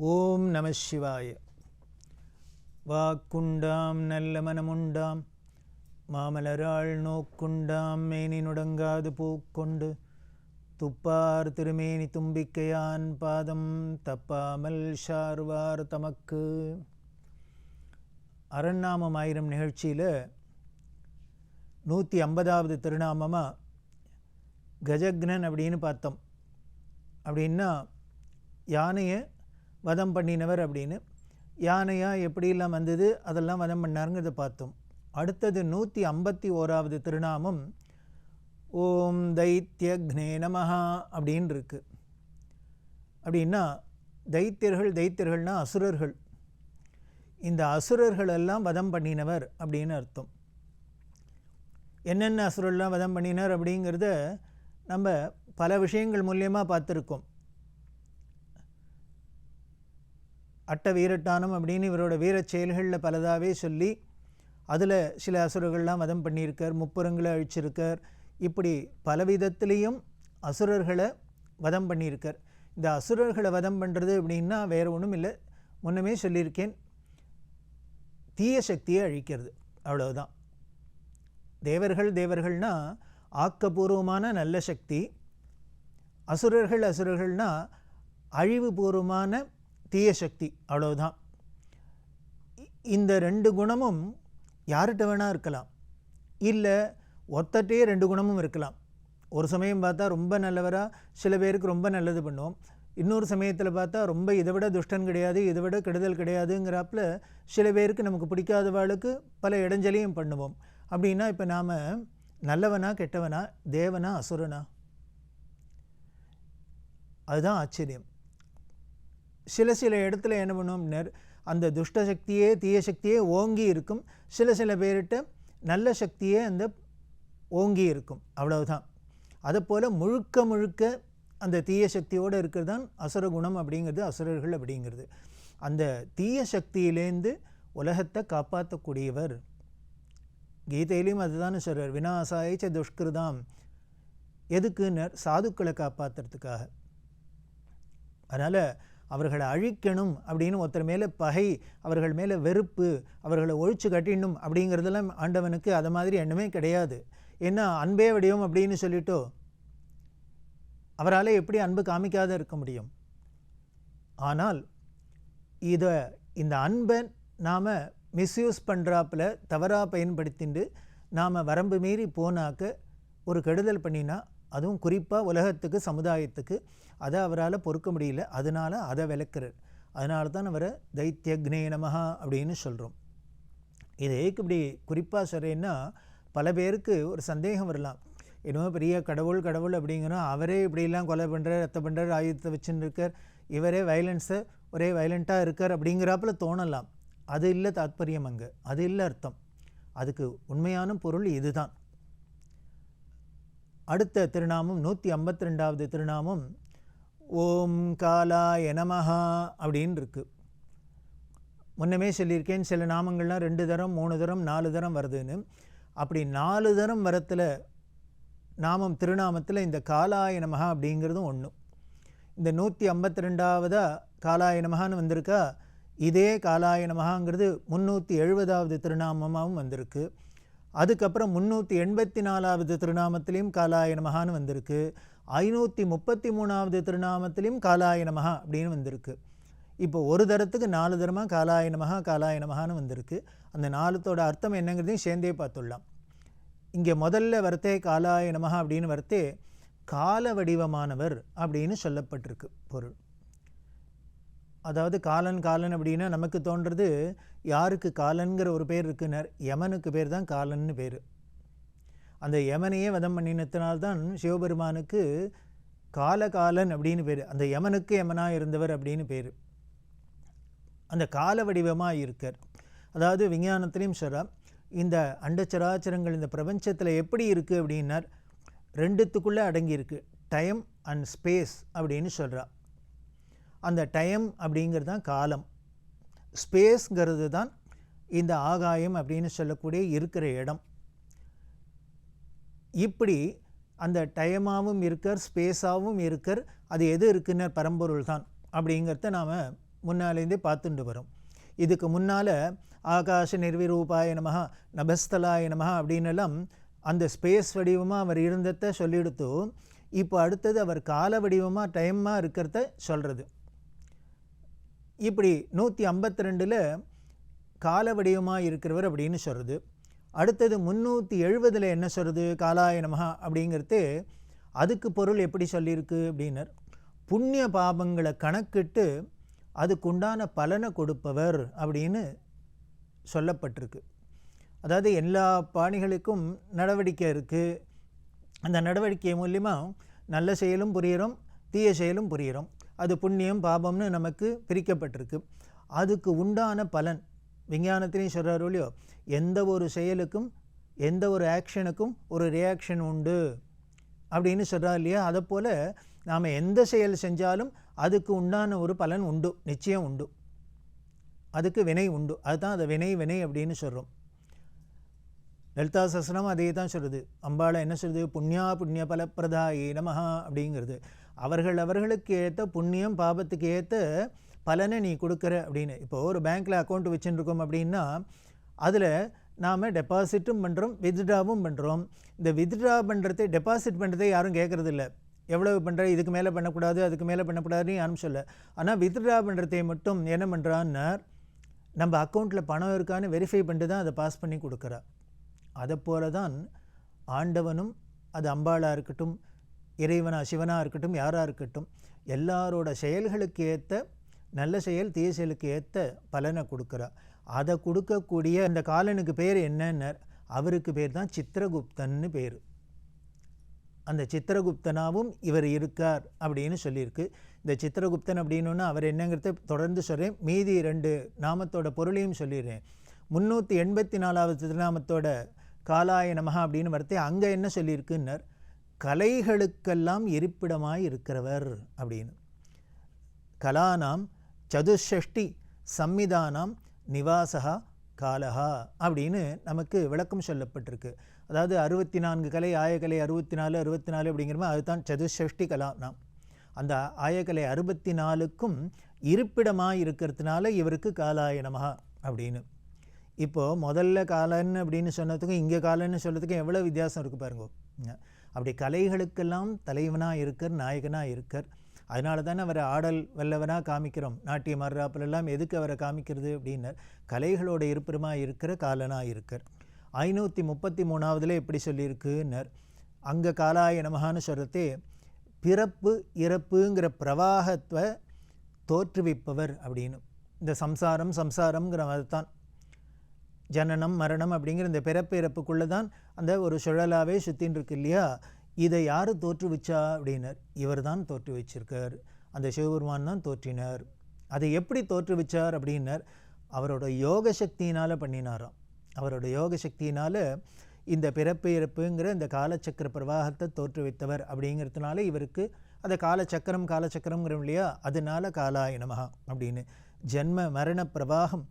ஓம் நம சிவாய. வாக்குண்டாம் நல்ல மனமுண்டாம். மாமலராள் நோக்குண்டாம் மேனி நுடங்காது பூக்கொண்டு. துப்பார் திருமேனி தும்பிக்கையான் பாதம் தப்பாமல் ஷார்வார் தமக்கு. அரண்நாமம் ஆயிரம் நிகழ்ச்சியில் நூற்றி ஐம்பதாவது திருநாமமாக கஜக்னன் அப்படின்னு பார்த்தோம். அப்படின்னா யானையை வதம் பண்ணினவர் அப்படின்னு. யானையாக எப்படியெல்லாம் வந்தது? அதெல்லாம் வதம் பண்ணாருங்கிறத பார்த்தோம். அடுத்தது நூற்றி ஐம்பத்தி ஓராவது திருநாமம் ஓம் தைத்தியக்னே நமஹா அப்படின்னு இருக்கு அப்படின்னா தைத்தியர்கள் தைத்தியர்கள்னால் அசுரர்கள். இந்த அசுரர்கள் எல்லாம் வதம் பண்ணினவர் அப்படின்னு அர்த்தம். என்னென்ன அசுரர்லாம் வதம் பண்ணினார் அப்படிங்கிறத நம்ம பல விஷயங்கள் மூலியமாக பார்த்துருக்கோம். அட்ட வீரட்டானம் அப்படின்னு இவரோட வீரச் செயல்களில் பலதாகவே சொல்லி அதில் சில அசுரர்கள்லாம் வதம் பண்ணியிருக்கார் முப்புறங்களை அழிச்சிருக்கார். இப்படி பலவிதத்துலேயும் அசுரர்களை வதம் பண்ணியிருக்கார். இந்த அசுரர்களை வதம் பண்ணுறது அப்படின்னா வேறு ஒன்றும் இல்லை. முன்னமே சொல்லியிருக்கேன் தீய சக்தியை அழிக்கிறது. அவ்வளவுதான். தேவர்கள் தேவர்கள்னால் ஆக்கப்பூர்வமான நல்ல சக்தி. அசுரர்கள் அசுரர்கள்னால் அழிவுபூர்வமான தீய சக்தி அவ்வளவுதான். இந்த ரெண்டு குணமும் யார்கிட்ட வேணால் இருக்கலாம். இல்லை ஒத்தட்டே ரெண்டு குணமும் இருக்கலாம். ஒரு சமயம் பார்த்தா ரொம்ப நல்லவராக சில பேருக்கு ரொம்ப நல்லது பண்ணுவோம். இன்னொரு சமயத்தில் பார்த்தா ரொம்ப இதை விட துஷ்டன் கிடையாது இதை விட கெடுதல் கிடையாதுங்கிறாப்புல சில பேருக்கு நமக்கு பிடிக்காதவாளுக்கு பல இடைஞ்சலையும் பண்ணுவோம். அப்படின்னா இப்போ நாம் நல்லவனா கெட்டவனா தேவனா அசுரனா? அதுதான் ஆச்சரியம். சில சில இடத்துல என்ன பண்ணுவோம்னர் அந்த துஷ்ட சக்தியே தீய சக்தியே ஓங்கி இருக்கும். சில சில பேர்கிட்ட நல்ல சக்தியே அந்த ஓங்கி இருக்கும். அவ்வளவுதான். அதைப்போல் முழுக்க முழுக்க அந்த தீய சக்தியோடு இருக்கிறது தான் அசுர குணம் அப்படிங்கிறது அசுரர்கள் அப்படிங்கிறது. அந்த தீய சக்தியிலேருந்து உலகத்தை காப்பாற்றக்கூடியவர். கீதையிலையும் அதுதானே சொல்கிறார் வினாசாயிச்ச துஷ்கிருதாம். எதுக்குன்னர் சாதுக்களை காப்பாற்றுறதுக்காக அதனால் அவர்களை அழிக்கணும் அப்படின்னு ஒருத்தர் மேலே பகை அவர்கள் மேலே வெறுப்பு அவர்களை ஒழிச்சு கட்டிடணும் அப்படிங்கிறதெல்லாம் ஆண்டவனுக்கு அது மாதிரி எண்ணமே கிடையாது. ஏன்னா அன்பே வடிவம் அப்படின்னு சொல்லிட்டோ அவரால் எப்படி அன்பு காமிக்காத இருக்க முடியும்? ஆனால் இதை இந்த அன்பை நாம் மிஸ்யூஸ் பண்ணுறாப்புல தவறாக பயன்படுத்திட்டு நாம் வரம்பு மீறி போனாக்க ஒரு கெடுதல் பண்ணினா அதுவும் குறிப்பாக உலகத்துக்கு சமுதாயத்துக்கு அதை அவரால் பொறுக்க முடியல. அதனால் அதை விளக்குறார். அதனால தான் அவரை தைத்தியக்னே நமஹா அப்படின்னு சொல்கிறோம் இது ஏக்கு இப்படி குறிப்பாக சொல்கிறேன்னா பல பேருக்கு ஒரு சந்தேகம் வரலாம். என்னமோ பெரிய கடவுள் கடவுள் அப்படிங்கிறோம். அவரே இப்படிலாம் கொலை பண்ணுறார் ரத்த பண்ணுறார் ஆயுதத்தை வச்சுன்னு இருக்கார் இவரே வயலன்ஸை ஒரே வயலண்ட்டாக இருக்கார் அப்படிங்கிறாப்புல தோணலாம். அது இல்லை தாத்பரியம் அங்கே. அது இல்லை அர்த்தம். அதுக்கு உண்மையான பொருள் இதுதான். அடுத்த திருநாமம் நூற்றி ஐம்பத்தி ரெண்டாவது திருநாமம் ஓம் காலாய நமஹா அப்படின்னு இருக்கு முன்னமே சொல்லியிருக்கேன் சில நாமங்கள்லாம் ரெண்டு தரம் மூணு தரம் நாலு தரம் வருதுன்னு. அப்படி நாலு தரம் வரத்தில் நாமம் திருநாமத்தில் இந்த காலாய நமஹா அப்படிங்கிறதும் ஒன்று இந்த நூற்றி ஐம்பத்தி ரெண்டாவதாக காலாயனமஹான்னு வந்திருக்கா? இதே காலாய நமஹாங்கிறது முந்நூற்றி எழுபதாவது திருநாமமாகவும் வந்திருக்கு. அதுக்கப்புறம் முந்நூற்றி எண்பத்தி நாலாவது திருநாமத்திலையும் காலாய நமஹான்னு வந்திருக்கு. ஐநூற்றி முப்பத்தி மூணாவது திருநாமத்திலையும் காலாய நமஹா அப்படின்னு வந்திருக்கு. இப்போ ஒரு தரத்துக்கு நாலு தரமாக காலாய நமஹா காலாய மகான்னு வந்திருக்கு. அந்த நாலுத்தோட அர்த்தம் என்னங்கிறதையும் சேர்ந்தே பார்த்துடலாம். இங்கே முதல்ல வரத்தே காலாய நமஹா அப்படின்னு வரத்தே கால வடிவமானவர் அப்படின்னு சொல்லப்பட்டிருக்கு பொருள். அதாவது காலன் காலன் அப்படின்னா நமக்கு தோன்றது யாருக்கு காலன்கிற ஒரு பேர் இருக்குனர்? யமனுக்கு பேர் தான் காலன்னு பேர். அந்த யமனையே வதம் பண்ணினத்தினால்தான் சிவபெருமானுக்கு காலகாலன் அப்படின்னு பேர். அந்த யமனுக்கு யமனாக இருந்தவர் அப்படின்னு பேர். அந்த கால வடிவமாக இருக்கார். அதாவது விஞ்ஞானத்திலையும் சொல்கிறா இந்த அண்டச்சராச்சரங்கள் இந்த பிரபஞ்சத்தில் எப்படி இருக்குது அப்படின்னார் ரெண்டுத்துக்குள்ளே அடங்கியிருக்கு டைம் அண்ட் ஸ்பேஸ் அப்படின்னு சொல்கிறா அந்த டைம் அப்படிங்கிறது தான் காலம். ஸ்பேஸ்ங்கிறது தான் இந்த ஆகாயம் அப்படின்னு சொல்லக்கூடிய இருக்கிற இடம். இப்படி அந்த டைமாகவும் இருக்கர் ஸ்பேஸாகவும் இருக்கர் அது எது இருக்குன்னு பரம்பொருள் தான் அப்படிங்கிறத நாம் முன்னாலேருந்தே பார்த்துட்டு வரோம். இதுக்கு முன்னால் ஆகாஷ நிர்விரூபாய நமஹ நபஸ்தலாய நமகா அப்படின்னு எல்லாம் அந்த ஸ்பேஸ் வடிவமாக அவர் இருந்ததை சொல்லிடுத்து இப்போ அடுத்தது அவர் கால வடிவமாக டைமாக இருக்கிறத சொல்கிறது இப்படி நூற்றி ஐம்பத்தி ரெண்டில் கால வடிவமாக இருக்கிறவர் அப்படின்னு சொல்கிறது அடுத்தது முந்நூற்றி எழுபதில் என்ன சொல்கிறது காலாய அப்படிங்கிறது அதுக்கு பொருள் எப்படி சொல்லியிருக்கு அப்படின்னர். புண்ணிய பாபங்களை கணக்கிட்டு அதுக்குண்டான பலனை கொடுப்பவர் அப்படின்னு சொல்லப்பட்டிருக்கு. அதாவது எல்லா பாணிகளுக்கும் நடவடிக்கை இருக்குது அந்த நடவடிக்கை மூலிமா நல்ல செயலும் புரியிறோம் தீய செயலும் புரியிறோம். அது புண்ணியம் பாபம்னு நமக்கு பிரிக்கப்பட்டிருக்கு. அதுக்கு உண்டான பலன் விஞ்ஞானத்திலையும் சொல்கிறாரோ இல்லையோ எந்த ஒரு செயலுக்கும் எந்த ஒரு ஆக்ஷனுக்கும் ஒரு ரியாக்ஷன் உண்டு. அப்படின்னு சொல்கிறார் இல்லையா? அதை போல் நாம் எந்த செயல் செஞ்சாலும் அதுக்கு உண்டான ஒரு பலன் உண்டு நிச்சயம் உண்டு. அதுக்கு வினை உண்டு. அதுதான் அதை வினை வினை அப்படின்னு சொல்கிறோம் லலிதா சஸ்னம் அதே தான் சொல்கிறது அம்பாளை என்ன சொல்கிறது புண்ணியா புண்ணிய பலப்பிரதாயே நமஹா அப்படிங்கிறது. அவர்கள் அவர்களுக்கு ஏற்ற புண்ணியம் பாபத்துக்கு ஏற்ற பலனை நீ கொடுக்குற அப்படின்னு. இப்போ ஒரு பேங்க்கில் அக்கௌண்ட் வச்சுருக்கோம் அப்படின்னா அதில் நாம் டெபாசிட்டும் பண்ணுறோம் வித்ட்ராவும் பண்ணுறோம் இந்த வித்ட்ரா பண்ணுறது டெபாசிட் பண்ணுறதை யாரும் கேட்குறது இல்லை எவ்வளவு பண்ணுற இதுக்கு மேலே பண்ணக்கூடாது அதுக்கு மேலே பண்ணக்கூடாதுன்னு யாரும் சொல்ல. ஆனால் வித்ட்ரா பண்ணுறதை மட்டும் என்ன பண்ணுறான்னா நம்ம அக்கௌண்ட்டில் பணம் இருக்கான்னு வெரிஃபை பண்ணிட்டு தான் அதை பாஸ் பண்ணி கொடுக்குறா. அதை போல தான் ஆண்டவனும் அது அம்பாளாக இருக்கட்டும் இறைவனா சிவனாக இருக்கட்டும் யாராக இருக்கட்டும் எல்லாரோட செயல்களுக்கு ஏற்ற நல்ல செயல் தீய செயலுக்கு ஏற்ற பலனை கொடுக்குறா. அதை கொடுக்கக்கூடிய அந்த காலனுக்கு பேர் என்னன்னர்? அவருக்கு பேர் தான் சித்திரகுப்தன்னு பேர். அந்த சித்திரகுப்தனாகவும் இவர் இருக்கார் அப்படின்னு சொல்லியிருக்கு. இந்த சித்திரகுப்தன் அப்படின்னா அவர் என்னங்கிறத தொடர்ந்து சொல்கிறேன் மீதி ரெண்டு நாமத்தோட பொருளையும் சொல்லிடுறேன். முந்நூற்றி எண்பத்தி நாலாவது திருநாமத்தோட காலாய நமஹா அப்படின்னு வரத்தே அங்கே என்ன சொல்லியிருக்குன்னர்? கலைகளுக்கெல்லாம் இருப்பிடமாய் இருக்கிறவர் அப்படின்னு. கலானாம் சதுஷஷ்டி சம்மிதானாம் நிவாசகா காலஹா அப்படின்னு நமக்கு விளக்கம் சொல்லப்பட்டிருக்கு. அதாவது அறுபத்தி நான்கு கலை ஆயக்கலை அறுபத்தி நாலு அறுபத்தி நாலு அப்படிங்கிற மாதிரி அதுதான் சதுஷஷ்டி கலானாம். அந்த ஆயக்கலை அறுபத்தி நாலுக்கும் இருப்பிடமாக இருக்கிறதுனால இவருக்கு காலாய அப்படின்னு. இப்போது முதல்ல காலன்னு அப்படின்னு சொன்னதுக்கும் இங்கே காலன்னு சொல்கிறதுக்கும் எவ்வளோ வித்தியாசம் இருக்குது பாருங்க. அப்படி கலைகளுக்கெல்லாம் தலைவனாக இருக்கர் நாயகனாக இருக்கர். அதனால தானே அவரை ஆடல் வல்லவனாக காமிக்கிறோம். நாட்டியம் மர்றாப்பிலெல்லாம் எதுக்கு அவரை காமிக்கிறது அப்படின்னர். கலைகளோட இருப்பிடமாக இருக்கிற காலனாக இருக்கர். ஐநூற்றி முப்பத்தி மூணாவதுல எப்படி சொல்லியிருக்குன்னர். அங்கே காலாய நமகான்னு சொல்கிறதே பிறப்பு இறப்புங்கிற பிரவாகத்தை தோற்றுவிப்பவர் அப்படின்னு. இந்த சம்சாரம் சம்சாரம்ங்கிற தான் ஜனனம் மரணம் அப்படிங்கிற இந்த பிறப்பு இறப்புக்குள்ளே தான் அந்த ஒரு சுழலாவே சுற்றின்னு இருக்கு இல்லையா? இதை யார் தோற்றுவிச்சா அப்படின்னர். இவர் தான் தோற்றுவிச்சிருக்கார். அந்த சிவபெருமான் தான் தோற்றினார். அதை எப்படி தோற்றுவிச்சார் அப்படின்னர். அவரோட யோக சக்தியினால் பண்ணினாராம். அவரோட யோக சக்தியினால் இந்த பிறப்பு இறப்புங்கிற இந்த காலச்சக்கர பிரவாகத்தை தோற்றுவித்தவர் அப்படிங்கிறதுனால இவருக்கு அந்த காலச்சக்கரம் காலச்சக்கரம்ங்கிறோம் இல்லையா? அதனால காலாய அப்படின்னு. ஜென்ம மரண பிரவாகம்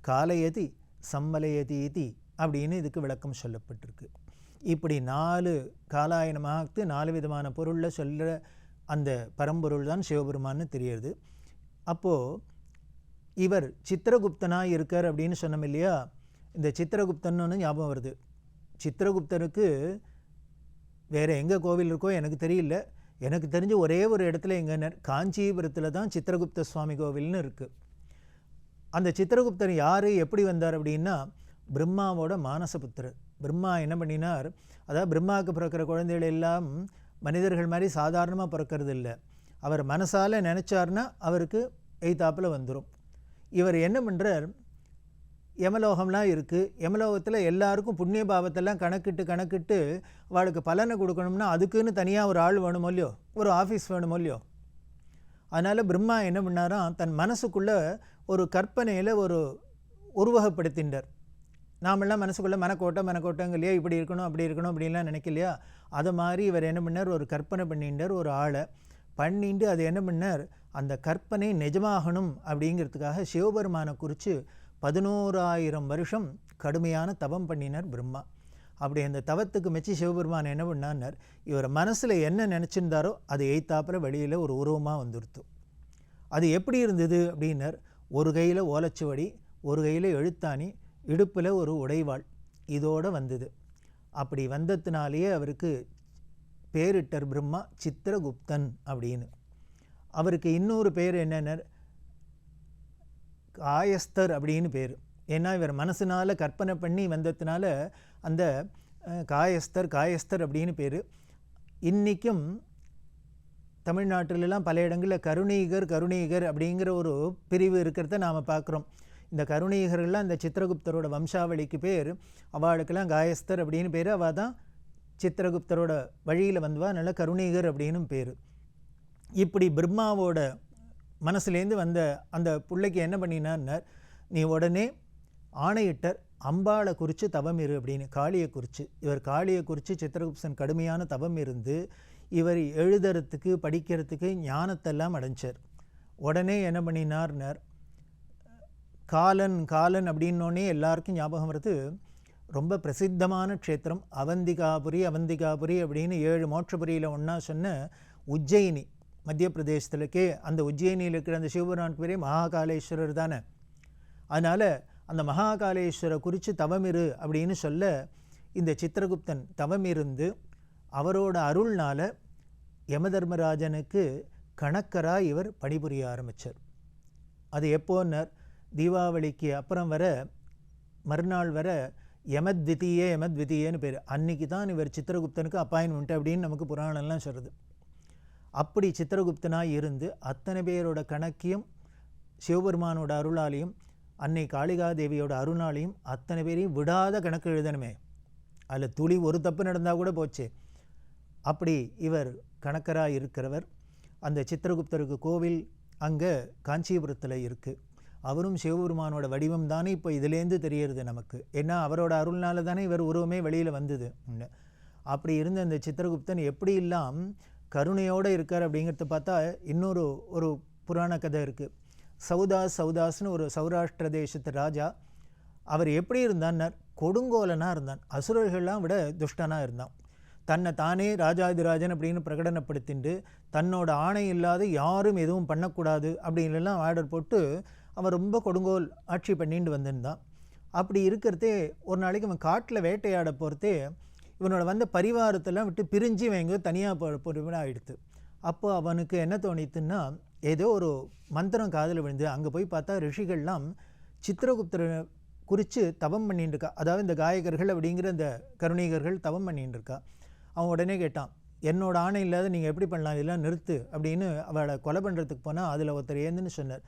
காலயதி சம்மலயதி இதி அப்படின்னு இதுக்கு விளக்கம் சொல்லப்பட்டிருக்கு. இப்படி நாலு காலாயனமாகத்து நாலு விதமான பொருளில் சொல்கிற அந்த பரம்பொருள் தான் சிவபெருமான்னு தெரியுது. அப்போது இவர் சித்திரகுப்தனாக இருக்கார் அப்படின்னு சொன்னோம் இல்லையா? இந்த சித்திரகுப்தன் ஒன்று ஞாபகம் வருது. சித்திரகுப்தனுக்கு வேறு எங்கே கோவில் இருக்கோ எனக்கு தெரியல. எனக்கு தெரிஞ்ச ஒரே ஒரு இடத்துல எங்கே காஞ்சிபுரத்தில் தான் சித்திரகுப்த சுவாமி கோவில்னு இருக்குது அந்த சித்திரகுப்தன் யார் எப்படி வந்தார் அப்படின்னா பிரம்மாவோட மானசபுத்திரர். பிரம்மா என்ன பண்ணினார் அதாவது பிரம்மாவுக்கு பிறக்கிற குழந்தைகள் எல்லாம் மனிதர்கள் மாதிரி சாதாரணமாக பிறக்கிறது இல்லை. அவர் மனசால் நினச்சார்னா அவருக்கு எய்தாப்பில் வந்துடும் இவர் என்ன பண்ணுறார் யமலோகம்லாம் இருக்குது யமலோகத்தில் எல்லாருக்கும் புண்ணிய பாவத்தெல்லாம் கணக்கிட்டு கணக்கிட்டு அவளுக்கு பலனை கொடுக்கணும்னா அதுக்குன்னு தனியாக ஒரு ஆள் வேணுமோ இல்லையோ? ஒரு ஆஃபீஸ் வேணுமோ இல்லையோ? அதனால் பிரம்மா என்ன பண்ணாராம் தன் மனசுக்குள்ளே ஒரு கற்பனையில் ஒரு உருவகப்படுத்தின்றார். நாமெல்லாம் மனசுக்குள்ளே மனக்கோட்டை மனக்கோட்டங்க இல்லையா? இப்படி இருக்கணும் அப்படி இருக்கணும் அப்படின்லாம் நினைக்கலையா? அதை மாதிரி இவர் என்ன பண்ணார்? ஒரு கற்பனை பண்ணிட்டார் ஒரு ஆளை பண்ணிட்டு அது என்ன பண்ணார்? அந்த கற்பனை நிஜமாகணும் அப்படிங்கிறதுக்காக சிவபெருமானை குறித்து பதினோராயிரம் வருஷம் கடுமையான தவம் பண்ணினார் பிரம்மா. அப்படி அந்த தவத்துக்கு மெச்சி சிவபெருமான் என்ன பண்ணார் இவர் மனசில் என்ன நினச்சிருந்தாரோ அது எய்த்தாப்புற வெளியில் ஒரு உருவமாக வந்துடுத்து அது எப்படி இருந்தது அப்படின்னர்? ஒரு கையில் ஓலைச்சுவடி ஒரு கையில் எழுத்தாணி இடுப்பில் ஒரு உடைவாள். இதோடு வந்தது. அப்படி வந்ததுனாலேயே அவருக்கு பேரிட்டர் பிரம்மா சித்திரகுப்தன் அப்படின்னு. அவருக்கு இன்னொரு பேர் என்னென்ன? காயஸ்தர் அப்படின்னு பேர். ஏன்னா இவர் மனசினால் கற்பனை பண்ணி வந்ததுனால அந்த காயஸ்தர் காயஸ்தர் அப்படின்னு பேர். இன்றைக்கும் தமிழ்நாட்டிலலாம் பல இடங்களில் கருணீகர் கருணீகர் அப்படிங்கிற ஒரு பிரிவு இருக்கிறத நாம் பார்க்குறோம். இந்த கருணீகர்கள்லாம் இந்த சித்திரகுப்தரோட வம்சாவளிக்கு பேர் அவளுக்கெல்லாம் காயஸ்தர் அப்படின்னு பேர் அவள் தான் சித்திரகுப்தரோட வழியில் வந்துவா நல்ல கருணீகர் அப்படின்னு பேர். இப்படி பிரம்மாவோட மனசுலேருந்து வந்த அந்த பிள்ளைக்கு என்ன பண்ணினார் நீ உடனே ஆணையிட்டர் அம்பாளை குறித்து தவம் இரு அப்படின்னு காளியை குறித்து இவர் காளியை குறித்து சித்திரகுப்தன் கடுமையான தவம் இருந்து இவர் எழுதுறதுக்கு படிக்கிறதுக்கு ஞானத்தெல்லாம் அடைஞ்சார். உடனே என்ன பண்ணினார்னார்? காலன் காலன் அப்படின்னோடனே எல்லாருக்கும் ஞாபகம் வருது. ரொம்ப பிரசித்தமான க்ஷேத்திரம். அவந்திகாபுரி அவந்திகாபுரி அப்படின்னு ஏழு மோட்சபுரியில் ஒன்றா சொன்ன உஜ்ஜயினி மத்திய பிரதேசத்துலக்கே அந்த உஜ்ஜயினியில் இருக்கிற அந்த சிவபுரானுக்கு பேரே மகாகாலேஸ்வரர் தானே. அதனால் அந்த மகாகாலேஸ்வரை குறித்து தவமிரு அப்படின்னு சொல்ல இந்த சித்திரகுப்தன் தவம் இருந்து அவரோட அருள்னால யமதர்மராஜனுக்கு கணக்கராக இவர் பணிபுரிய ஆரம்பித்தார் அது எப்போன்னர்? தீபாவளிக்கு அப்புறம் வர மறுநாள் வர யமத்விதீயே யமத்விதீயேன்னு பேர். அன்னைக்கு தான் இவர் சித்திரகுப்தனுக்கு அப்பாயின்மெண்ட் அப்படின்னு நமக்கு புராணம்லாம் சொல்கிறது அப்படி சித்திரகுப்தனாக இருந்து அத்தனை பேரோட கணக்கையும் சிவபெருமானோட அருளாலையும் அன்னை காளிகாதேவியோட அருணாலையும் அத்தனை பேரையும் விடாத கணக்கு எழுதணுமே. அதில் துளி ஒரு தப்பு நடந்தால் கூட போச்சு. அப்படி இவர் கணக்கராக இருக்கிறவர். அந்த சித்திரகுப்தருக்கு கோவில் அங்கே காஞ்சிபுரத்தில் இருக்குது அவரும் சிவபெருமானோட வடிவம் தானே இப்போ இதுலேருந்து தெரியறது நமக்கு. ஏன்னா அவரோட அருள்னால தானே இவர் உருவமே வெளியில் வந்தது. அப்படி இருந்த அந்த சித்திரகுப்தன் எப்படி எல்லாம் கருணையோடு இருக்கார் அப்படிங்கிறத பார்த்தா இன்னொரு ஒரு புராண கதை இருக்குது சௌதாஸ் சௌதாஸ்னு ஒரு சௌராஷ்டிர தேசத்து ராஜா அவர் எப்படி இருந்தான்னார்? கொடுங்கோலனாக இருந்தான். அசுரர்கள்லாம் விட துஷ்டனாக இருந்தான். தன்னை தானே ராஜாதிராஜன் அப்படின்னு பிரகடனப்படுத்திண்டு தன்னோட ஆணை இல்லாத யாரும் எதுவும் பண்ணக்கூடாது அப்படின்லாம் ஆர்டர் போட்டு அவன் ரொம்ப கொடுங்கோல் ஆட்சி பண்ணிட்டு வந்திருந்தான். அப்படி இருக்கிறதே ஒரு நாளைக்கு அவன் காட்டில் வேட்டையாட போகிறதே இவனோட வந்த பரிவாரத்தெல்லாம் விட்டு பிரிஞ்சு இவன் தனியாக போகிற ஆகிடுது அப்போ அவனுக்கு என்ன தோணித்துன்னா ஏதோ ஒரு மந்திரம் காதில் விழுந்து அங்கே போய் பார்த்தா ரிஷிகள்லாம் சித்திரகுப்தரை குறித்து தவம் பண்ணிட்டு இருக்கா அதாவது இந்த காயகர்கள் அப்படிங்கிற இந்த கருணீகர்கள் தவம் பண்ணிட்டு இருக்கா அவன் உடனே கேட்டான் என்னோட ஆணை இல்லாத நீங்கள் எப்படி பண்ணலாம்? இதெல்லாம் நிறுத்து. அப்படின்னு அவளை கொலை பண்ணுறதுக்கு போனால் அதில் ஒருத்தர் ஏந்துன்னு சொன்னார்.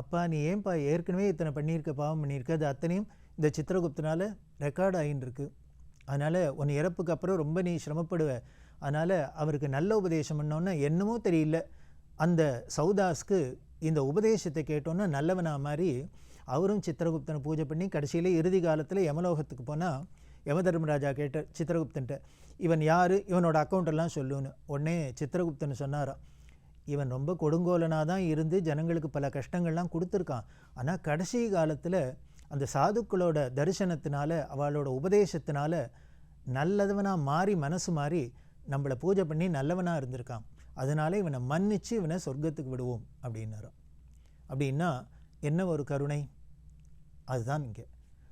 அப்பா நீ ஏன்பா ஏற்கனவே இத்தனை பண்ணியிருக்க பாவம் பண்ணியிருக்க? அது அத்தனையும் இந்த சித்திரகுப்தனால் ரெக்கார்ட் ஆகின்னு இருக்கு அதனால் உன் இறப்புக்கு அப்புறம் ரொம்ப நீ சிரமப்படுவ. அதனால் அவருக்கு நல்ல உபதேசம் பண்ணோன்னா என்னமோ தெரியல. அந்த சௌதாஸ்க்கு இந்த உபதேசத்தை கேட்டோன்னே நல்லவனா மாதிரி அவரும் சித்திரகுப்தனை பூஜை பண்ணி கடைசியில் இறுதி காலத்தில் யமலோகத்துக்கு போனால் யமதர்மராஜா கேட்ட சித்திரகுப்தன்ட்ட. இவன் யார்? இவனோட அக்கௌண்ட்டெல்லாம் சொல்லுன்னு. உடனே சித்திரகுப்தன் சொன்னாராம் இவன் ரொம்ப கொடுங்கோலனாக தான் இருந்து ஜனங்களுக்கு பல கஷ்டங்கள்லாம் கொடுத்துருக்கான். ஆனால் கடைசி காலத்தில் அந்த சாதுக்களோட தரிசனத்தினால அவளோட உபதேசத்தினால நல்லதவனாக மாறி மனசு மாறி நம்மளை பூஜை பண்ணி நல்லவனாக இருந்திருக்கான். அதனால இவனை மன்னித்து இவனை சொர்க்கத்துக்கு விடுவோம் அப்படின்னாராம் அப்படின்னா என்ன ஒரு கருணை? அதுதான் இங்கே.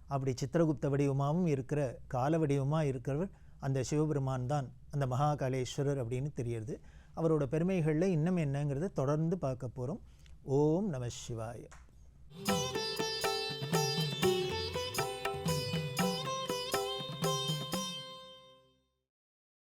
அப்படி சித்திரகுப்த வடிவமாகவும் இருக்கிற கால வடிவமாக இருக்கிறவர் அந்த சிவபெருமான் தான் அந்த மகாகாலேஸ்வரர் அப்படின்னு தெரியுது அவரோட பெருமைகளில் இன்னும் என்னங்கிறத தொடர்ந்து பார்க்க போகிறோம் ஓம் நம சிவாய.